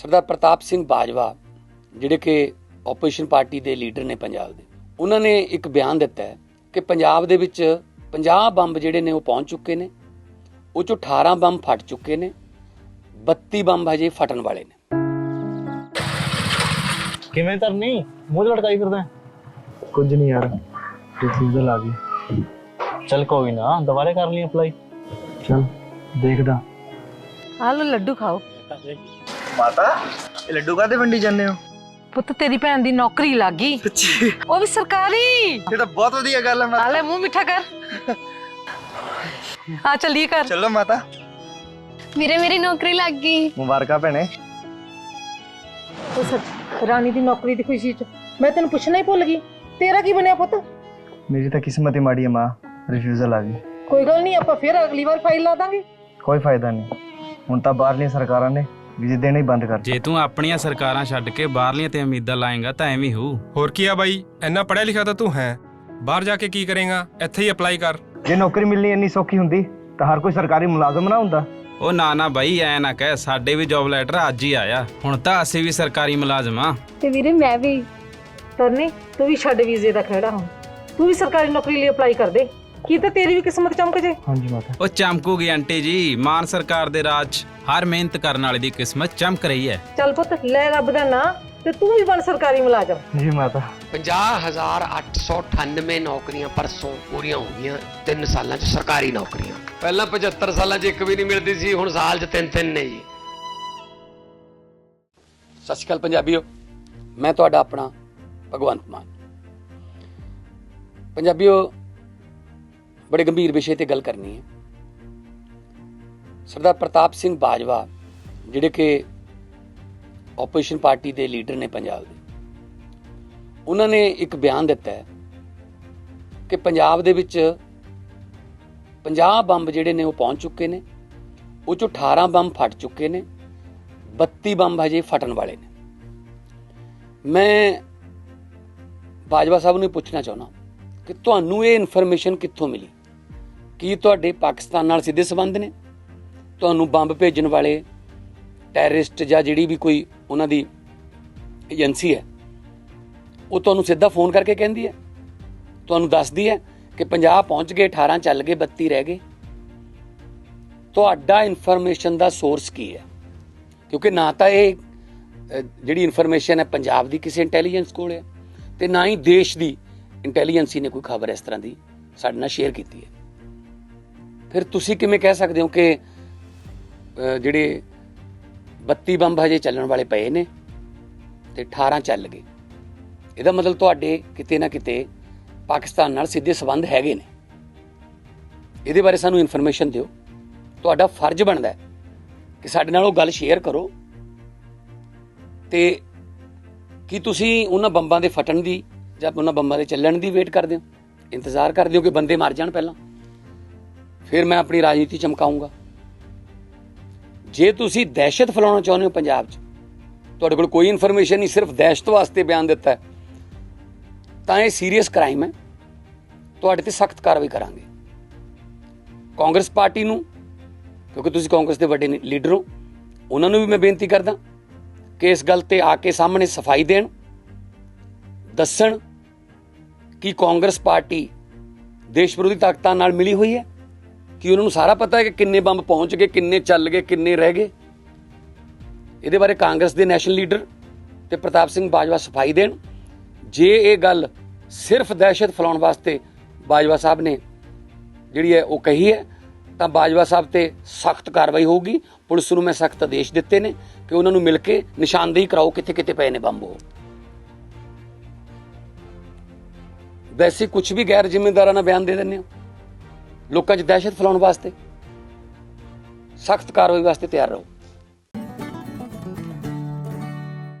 ਸਰਦਾਰ ਪ੍ਰਤਾਪ ਸਿੰਘ ਬਾਜਵਾ ਜਿਹੜੇ ਕਿ opposition party ਦੇ ਲੀਡਰ ਨੇ ਪੰਜਾਬ ਦੇ ਉਹਨਾਂ ਨੇ ਇੱਕ ਬਿਆਨ ਦਿੱਤਾ ਹੈ ਕਿ ਪੰਜਾਬ ਦੇ ਵਿੱਚ 50 ਬੰਬ ਜਿਹੜੇ ਨੇ ਉਹ ਪਹੁੰਚ ਚੁੱਕੇ ਨੇ ਉਹ ਚੋਂ 18 ਬੰਬ ਫਟ ਚੁੱਕੇ ਨੇ 32 ਬੰਬ ਹਜੇ ਫਟਣ ਵਾਲੇ ਨੇ। ਕਿਵੇਂ ਤਰਨੀ ਮੂੰਹ ਲਟਕਾਈ ਫਿਰਦਾ ਕੁਝ ਨਹੀਂ ਯਾਰ ਰਿਫਿਊਜ਼ਲ ਆ ਗਈ ਚਲ ਕੋਈ ਨਾ ਦੁਬਾਰੇ ਕਰ ਲਈ ਅਪਲਾਈ ਚਲ ਦੇਖਦਾ। ਆ ਲੋ ਲੱਡੂ ਖਾਓ। ਮਾਤਾ ਇਹ ਲੱਡੂ ਕਾਦੇ ਵੰਡੀ ਜਾਂਦੇ ਹੋ? ਪੁੱਤ ਤੇਰੀ ਭੈਣ ਦੀ ਨੌਕਰੀ ਲੱਗ ਗਈ। ਸੱਚੀ ਉਹ ਵੀ ਸਰਕਾਰੀ। ਇਹ ਤਾਂ ਬਹੁਤ ਵਧੀਆ ਗੱਲ ਹੈ ਆ ਮਾਤਾ। ਲੈ ਮੂੰਹ ਮਿੱਠਾ ਕਰ। ਆ ਚੱਲੀਏ ਕਰ ਚਲੋ ਮਾਤਾ। ਵੀਰੇ ਮੇਰੀ ਨੌਕਰੀ ਲੱਗ ਗਈ। ਮੁਬਾਰਕਾਂ ਭੈਣੇ। ਉਹ ਸੱਚ ਰਾਣੀ ਦੀ ਨੌਕਰੀ ਦੀ ਖੁਸ਼ੀ ਚ ਮੈਂ ਤੈਨੂੰ ਪੁੱਛਣਾ ਹੀ ਭੁੱਲ ਗਈ। ਤੇਰਾ ਕੀ ਬਣਿਆ ਪੁੱਤ? ਮੇਰੀ ਤਾਂ ਕਿਸਮਤ ਹੀ ਮਾੜੀ ਹੈ ਮਾਂ ਰਿਫਿਊਜ਼ਲ ਆ ਗਈ। ਕੋਈ ਗੱਲ ਨਹੀਂ ਆਪਾਂ ਫਿਰ ਅਗਲੀ ਵਾਰ ਫਾਈਲ ਲਾ ਦਾਂਗੇ। ਕੋਈ ਫਾਇਦਾ ਨਹੀਂ। ਹੁਣ ਤਾਂ ਬਾਹਰਲੀਆਂ ਸਰਕਾਰਾਂ ਨੇ ਵੀਜ਼ੇ ਦੇਣੇ ਹੀ ਬੰਦ ਕਰ ਜੇ ਤੂੰ ਆਪਣੀਆਂ ਸਰਕਾਰਾਂ ਛੱਡ ਕੇ ਬਾਹਰਲੀਆਂ ਤੇ ਉਮੀਦਾਂ ਲਾਏਗਾ ਤਾਂ ਐਵੇਂ ਹੋਊ। ਹੋਰ ਕੀ ਆ ਬਾਈ? ਇੰਨਾ ਪੜਿਆ ਲਿਖਿਆ ਤਾਂ ਤੂੰ ਹੈ। ਬਾਹਰ ਜਾ ਕੇ ਕੀ ਕਰੇਗਾ? ਇੱਥੇ ਹੀ ਅਪਲਾਈ ਕਰ। ਜੇ ਨੌਕਰੀ ਮਿਲਣੀ ਇੰਨੀ ਸੌਖੀ ਹੁੰਦੀ ਤਾਂ ਹਰ ਕੋਈ ਸਰਕਾਰੀ ਮੁਲਾਜ਼ਮ ਨਾ ਹੁੰਦਾ। ਉਹ ਨਾ ਨਾ ਬਾਈ ਐ ਨਾ ਕਹਿ ਸਾਡੇ ਵੀ ਜੌਬ ਲੈਟਰ ਅੱਜ ਹੀ ਆਇਆ। ਹੁਣ ਤਾਂ ਅਸੀਂ ਵੀ ਸਰਕਾਰੀ ਮੁਲਾਜ਼ਮ ਆ ਤੇ ਵੀਰੇ ਮੈਂ ਵੀ ਤਰਨੀ ਤੂੰ ਵੀ ਛੱਡ ਵੀਜ਼ੇ ਦਾ ਖੜਾ ਹੁਣ। ਤੂੰ ਵੀ ਸਰਕਾਰੀ ਨੌਕਰੀ ਲਈ ਅਪਲਾਈ ਕਰ ਦੇ। ਕੀ ਤਾਂ ਤੇਰੀ ਵੀ ਕਿਸਮਤ ਚਮਕ ਜੇ? ਹਾਂਜੀ ਮਾਤਾ। ਉਹ ਚਮਕੂਗੀ ਆਂਟੀ ਜੀ ਮਾਨ ਸਰਕਾਰ ਦੇ ਰਾਜ 'ਚ ਹਰ ਮਿਹਨਤ ਕਰਨ ਵਾਲੇ ਦੀ ਕਿਸਮਤ ਚਮਕ ਰਹੀ ਹੈ। ਚੱਲ ਪੁੱਤ ਲੈ ਰੱਬ ਦਾ ਨਾਂ ਤੇ ਤੂੰ ਵੀ ਬਣ ਸਰਕਾਰੀ ਮੁਲਾਜ਼ਮ। ਜੀ ਮਾਤਾ। 50898 ਨੌਕਰੀਆਂ ਪਰਸੋਂ ਪੂਰੀਆਂ ਹੋ ਗਈਆਂ 3 ਸਾਲਾਂ 'ਚ ਸਰਕਾਰੀ ਨੌਕਰੀਆਂ। ਪਹਿਲਾਂ 75 ਸਾਲਾਂ 'ਚ ਇੱਕ ਵੀ ਨਹੀਂ ਮਿਲਦੀ ਸੀ ਹੁਣ ਸਾਲ 'ਚ ਤਿੰਨ ਤਿੰਨ ਨੇ ਜੀ। ਸਤਿ ਸ਼੍ਰੀ ਅਕਾਲ ਪੰਜਾਬੀਓ ਮੈਂ ਤੁਹਾਡਾ ਆਪਣਾ ਭਗਵੰਤ ਮਾਨ। ਪੰਜਾਬੀਓ ਬੜੇ ਗੰਭੀਰ ਵਿਸ਼ੇ ਤੇ ਗੱਲ ਕਰਨੀ ਹੈ। ਸਰਦਾਰ ਪ੍ਰਤਾਪ ਸਿੰਘ ਬਾਜਵਾ, ਜਿਹੜੇ ਕਿ ਆਪੋਜੀਸ਼ਨ ਪਾਰਟੀ ਦੇ ਲੀਡਰ ਨੇ ਪੰਜਾਬ ਦੇ, ਉਹਨਾਂ ਨੇ ਇੱਕ ਬਿਆਨ ਦਿੱਤਾ ਹੈ ਕਿ ਪੰਜਾਬ ਦੇ ਵਿੱਚ 50 ਬੰਬ ਜਿਹੜੇ ਨੇ ਉਹ ਪਹੁੰਚ ਚੁੱਕੇ ਨੇ, ਉਹ ਚੋਂ 18 ਬੰਬ ਫਟ ਚੁੱਕੇ ਨੇ 32 ਬੰਬ ਹਜੇ ਫਟਣ ਵਾਲੇ ਨੇ। ਮੈਂ ਬਾਜਵਾ ਸਾਹਿਬ ਨੂੰ ਇਹ ਪੁੱਛਣਾ ਚਾਹੁੰਦਾ ਕਿ ਤੁਹਾਨੂੰ ਇਹ ਇਨਫੋਰਮੇਸ਼ਨ ਕਿੱਥੋਂ ਮਿਲੀ? ਕੀ ਤੁਹਾਡੇ ਪਾਕਿਸਤਾਨ ਨਾਲ ਸਿੱਧੇ ਸੰਬੰਧ ਨੇ? ਤੁਹਾਨੂੰ ਬੰਬ ਭੇਜਣ ਵਾਲੇ ਟੈਰਰਿਸਟ ਜਾਂ ਜਿਹੜੀ ਵੀ ਕੋਈ ਉਹਨਾਂ ਦੀ ਏਜੰਸੀ ਹੈ, ਉਹ ਤੁਹਾਨੂੰ ਸਿੱਧਾ ਫੋਨ ਕਰਕੇ ਕਹਿੰਦੀ ਹੈ? ਤੁਹਾਨੂੰ ਦੱਸਦੀ ਹੈ ਕਿ 50 ਪਹੁੰਚ ਗਏ 18 ਚੱਲ ਗਏ 32 ਰਹਿ ਗਏ। ਤੁਹਾਡਾ ਇਨਫੋਰਮੇਸ਼ਨ ਦਾ ਸੋਰਸ ਕੀ ਹੈ? ਕਿਉਂਕਿ ਨਾ ਤਾਂ ਇਹ ਜਿਹੜੀ ਇਨਫੋਰਮੇਸ਼ਨ ਹੈ ਪੰਜਾਬ ਦੀ ਕਿਸੇ ਇੰਟੈਲੀਜੈਂਸ ਕੋਲ ਹੈ ਤੇ ਨਾ ਹੀ ਦੇਸ਼ ਦੀ ਇੰਟੈਲੀਜੈਂਸੀ ਨੇ ਕੋਈ ਖਬਰ ਇਸ ਤਰ੍ਹਾਂ ਦੀ ਸਾਡੇ ਨਾਲ ਸ਼ੇਅਰ ਕੀਤੀ ਹੈ। ਫਿਰ ਤੁਸੀਂ ਕਿਵੇਂ ਕਹਿ ਸਕਦੇ ਹੋ ਕਿ ਜਿਹੜੇ 32 ਬੰਬ ਹਜੇ ਚੱਲਣ ਵਾਲੇ ਪਏ ਨੇ ਤੇ 18 ਚੱਲ ਗਏ? ਇਹਦਾ ਮਤਲਬ ਤੁਹਾਡੇ ਕਿਤੇ ਨਾ ਕਿਤੇ ਪਾਕਿਸਤਾਨ ਨਾਲ ਸਿੱਧੇ ਸਬੰਧ ਹੈਗੇ ਨੇ। ਇਹਦੇ ਬਾਰੇ ਸਾਨੂੰ ਇਨਫੋਰਮੇਸ਼ਨ ਦਿਓ। ਤੁਹਾਡਾ ਫਰਜ਼ ਬਣਦਾ ਹੈ ਕਿ ਸਾਡੇ ਨਾਲ ਉਹ ਗੱਲ ਸ਼ੇਅਰ ਕਰੋ। ਤੇ ਕੀ ਤੁਸੀਂ ਉਹਨਾਂ ਬੰਬਾਂ ਦੇ ਫਟਣ ਦੀ ਜਾਂ ਉਹਨਾਂ ਬੰਬਾਂ ਦੇ ਚੱਲਣ ਦੀ ਵੇਟ ਕਰਦੇ ਹੋ? ਇੰਤਜ਼ਾਰ ਕਰਦੇ ਹੋ ਕਿ ਬੰਦੇ ਮਰ ਜਾਣ ਪਹਿਲਾਂ? ਫਿਰ ਮੈਂ ਆਪਣੀ ਰਾਜਨੀਤੀ ਚਮਕਾਉਂਗਾ। ਜੇ ਤੁਸੀਂ ਦਹਿਸ਼ਤ ਫੈਲਾਉਣਾ ਚਾਹੁੰਦੇ ਹੋ ਪੰਜਾਬ 'ਚ, ਤੁਹਾਡੇ ਕੋਲ ਕੋਈ ਇਨਫੋਰਮੇਸ਼ਨ ਨਹੀਂ, ਸਿਰਫ ਦਹਿਸ਼ਤ ਵਾਸਤੇ ਬਿਆਨ ਦਿੱਤਾ ਹੈ, ਤਾਂ ਇਹ ਸੀਰੀਅਸ ਕ੍ਰਾਈਮ ਹੈ। ਤੁਹਾਡੇ ਤੇ ਸਖਤ ਕਾਰਵਾਈ ਕਰਾਂਗੇ। ਕਾਂਗਰਸ ਪਾਰਟੀ ਨੂੰ, ਕਿਉਂਕਿ ਤੁਸੀਂ ਕਾਂਗਰਸ ਦੇ ਵੱਡੇ ਲੀਡਰ ਹੋ, ਉਹਨਾਂ ਨੂੰ ਵੀ ਮੈਂ ਬੇਨਤੀ ਕਰਦਾ ਕਿ ਇਸ ਗੱਲ ਤੇ ਆ ਕੇ ਸਾਹਮਣੇ ਸਫ਼ਾਈ ਦੇਣ, ਦੱਸਣ ਕਿ ਕਾਂਗਰਸ ਪਾਰਟੀ ਦੇਸ਼ ਵਿਰੋਧੀ ਤਾਕਤਾਂ ਨਾਲ ਮਿਲੀ ਹੋਈ ਹੈ। ਕਿ ਉਹਨਾਂ ਨੂੰ ਸਾਰਾ ਪਤਾ ਹੈ ਕਿ ਕਿੰਨੇ ਬੰਬ ਪਹੁੰਚ ਗਏ, ਕਿੰਨੇ ਚੱਲ ਗਏ, ਕਿੰਨੇ ਰਹਿ ਗਏ। ਇਹਦੇ ਬਾਰੇ ਕਾਂਗਰਸ ਦੇ ਨੈਸ਼ਨਲ ਲੀਡਰ ਤੇ ਪ੍ਰਤਾਪ ਸਿੰਘ ਬਾਜਵਾ ਸਫ਼ਾਈ ਦੇਣ। ਜੇ ਇਹ ਗੱਲ ਸਿਰਫ ਦਹਿਸ਼ਤ ਫੈਲਾਉਣ ਵਾਸਤੇ ਬਾਜਵਾ ਸਾਹਿਬ ਨੇ ਜਿਹੜੀ ਹੈ ਉਹ ਕਹੀ ਹੈ, ਤਾਂ ਬਾਜਵਾ ਸਾਹਿਬ ਤੇ ਸਖਤ ਕਾਰਵਾਈ ਹੋਊਗੀ। ਪੁਲਿਸ ਨੂੰ ਮੈਂ ਸਖਤ ਆਦੇਸ਼ ਦਿੱਤੇ ਨੇ ਕਿ ਉਹਨਾਂ ਨੂੰ ਮਿਲ ਕੇ ਨਿਸ਼ਾਨਦੇਹੀ ਕਰਾਓ ਕਿੱਥੇ ਕਿੱਥੇ ਪਏ ਨੇ ਬੰਬ ਉਹ। ਵੈਸੇ ਕੁਝ ਵੀ ਗੈਰ ਜ਼ਿੰਮੇਦਾਰਾਂ ਨਾਲ ਬਿਆਨ ਦੇ ਦਿੰਦੇ ਹੋ। ਲੋਕਾਂ 'ਚ ਦਹਿਸ਼ਤ ਫੈਲਾਉਣ ਵਾਸਤੇ ਸਖਤ ਕਾਰਵਾਈ ਵਾਸਤੇ ਤਿਆਰ ਰਹੋ।